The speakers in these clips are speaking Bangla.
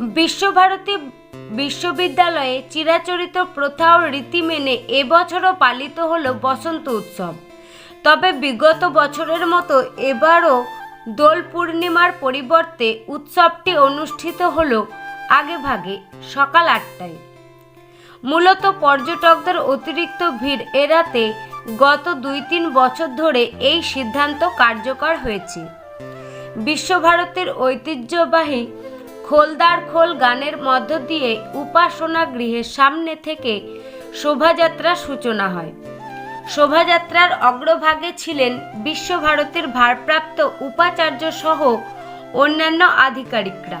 বিশ্বভারতী বিশ্ববিদ্যালয়ে চিরাচরিত প্রথা ও রীতি মেনে এবছরও পালিত হল বসন্ত উৎসব। তবে বিগত বছরের মতো এবারও দোল পূর্ণিমার পরিবর্তে উৎসবটি অনুষ্ঠিত হলো আগেভাগে সকাল আটটায়। মূলত পর্যটকদের অতিরিক্ত ভিড় এড়াতে গত দুই তিন বছর ধরে এই সিদ্ধান্ত কার্যকর হয়েছে। বিশ্বভারতীর ঐতিহ্যবাহী খোলদার খোল গানের মধ্য দিয়ে উপাসনা গৃহের সামনে থেকে শোভাযাত্রার সূচনা হয়। শোভাযাত্রার অগ্রভাগে ছিলেন বিশ্বভারতীর ভারপ্রাপ্ত উপাচার্য সহ অন্যান্য আধিকারিকরা।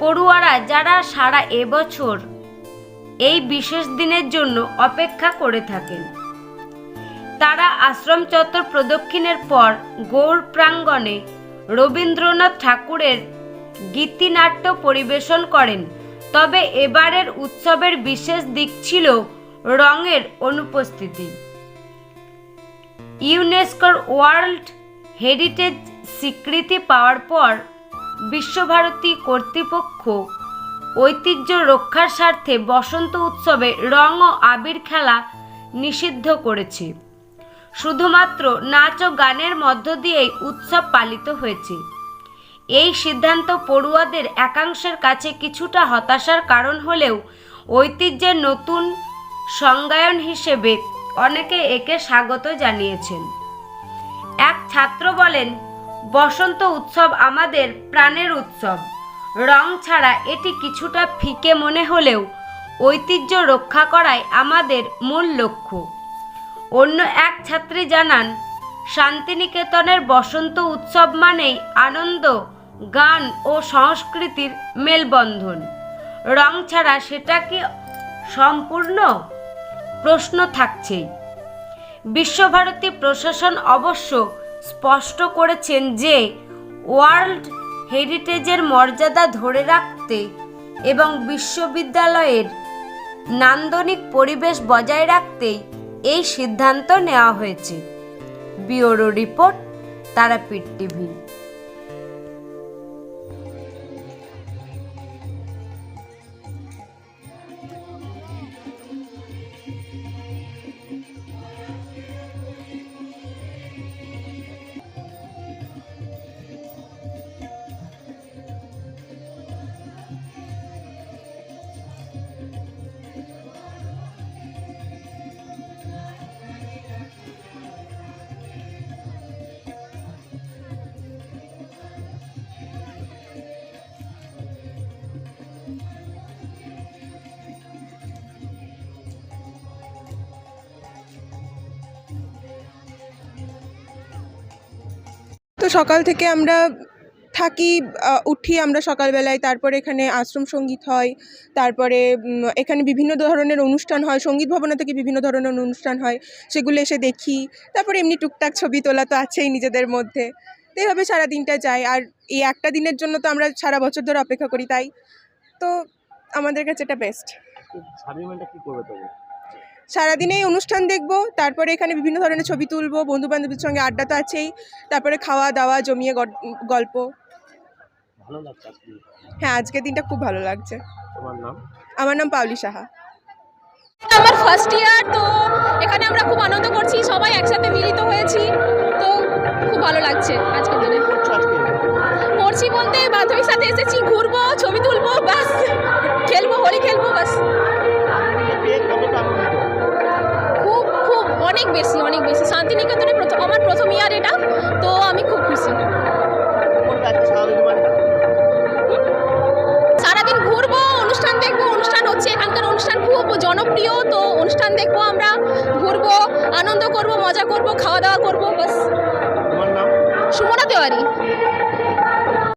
পড়ুয়ারা যারা সারা এবছর এই বিশেষ দিনের জন্য অপেক্ষা করে থাকেন, তারা আশ্রম চত্বর প্রদক্ষিণের পর গৌর প্রাঙ্গণে রবীন্দ্রনাথ ঠাকুরের গীতিনাট্য পরিবেশন করেন। তবে এবারের উৎসবের বিশেষ দিক ছিল রঙের অনুপস্থিতি। ইউনেস্কোর ওয়ার্ল্ড হেরিটেজ স্বীকৃতি পাওয়ার পর বিশ্বভারতী কর্তৃপক্ষ ঐতিহ্য রক্ষার স্বার্থে বসন্ত উৎসবে রং ও আবির খেলা নিষিদ্ধ করেছে। শুধুমাত্র নাচ ও গানের মধ্য দিয়েই উৎসব পালিত হয়েছে। এই সিদ্ধান্ত পড়ুয়াদের একাংশের কাছে কিছুটা হতাশার কারণ হলেও ঐতিহ্যের নতুন সংজ্ঞায়ন হিসেবে অনেকে একে স্বাগত জানিয়েছেন। এক ছাত্র বলেন, বসন্ত উৎসব আমাদের প্রাণের উৎসব। রং ছাড়া এটি কিছুটা ফিকে মনে হলেও ঐতিহ্য রক্ষা করাই আমাদের মূল লক্ষ্য। অন্য এক ছাত্রী জানান, শান্তিনিকেতনের বসন্ত উৎসব মানেই আনন্দ গান ও সংস্কৃতির মেলবন্ধন। রং ছাড়া সেটা কি সম্পূর্ণ প্রশ্ন থাকছেই বিশ্বভারতী প্রশাসন অবশ্য স্পষ্ট করেছেন যে, ওয়ার্ল্ড হেরিটেজের মর্যাদা ধরে রাখতে এবং বিশ্ববিদ্যালয়ের নান্দনিক পরিবেশ বজায় রাখতেই এই সিদ্ধান্ত নেওয়া হয়েছে। Bureau report, Tarapith TV. সকাল থেকে আমরা থাকি উঠি আমরা সকালবেলায়, তারপরে এখানে আশ্রম সংগীত হয়, তারপরে এখানে বিভিন্ন ধরনের অনুষ্ঠান হয়, সংগীত ভবনে থেকে বিভিন্ন ধরনের অনুষ্ঠান হয়, সেগুলো এসে দেখি, তারপরে এমনি টুকটাক ছবি তোলা তো আছেই নিজেদের মধ্যে। তো এইভাবে সারা দিনটা যায়, আর এই একটা দিনের জন্য তো আমরা সারা বছর ধরে অপেক্ষা করি, তাই। তো আমাদের কাছে এটা বেস্ট সারাদিনটা কি করবে তবে সারাদিনে এই অনুষ্ঠান দেখব তারপরে এখানে বিভিন্ন ধরনের ছবি তুলবো বন্ধু বান্ধবের সঙ্গে আড্ডা তো আছেই তারপরে খাওয়া দাওয়া জমিয়ে গল্প। ভালো লাগছে আজকে? হ্যাঁ আজকের দিনটা খুব ভালো লাগছে। আমার নাম পাওলি সাহা। আমার ফার্স্ট ইয়ার তো এখানে আমরা খুব আনন্দ করছি সবাই একসাথে মিলিত হয়েছি তো খুব ভালো লাগছে আজকের দিনে। করছি বলতে বান্ধবীর সাথে এসেছি ঘুরবো ছবি তুলবো বাস খেলব হোলি খেলব বাস। অনেক বেশি অনেক বেশি। শান্তিনিকেতনে প্রথম আমার প্রথম ইয়ার এটা তো আমি খুব খুশি। সারাদিন ঘুরবো অনুষ্ঠান দেখব অনুষ্ঠান হচ্ছে এখানকার অনুষ্ঠান খুব জনপ্রিয় তো অনুষ্ঠান দেখব আমরা ঘুরবো আনন্দ করব মজা করব খাওয়া দাওয়া করব বাস। সুমনা তেওয়ারি।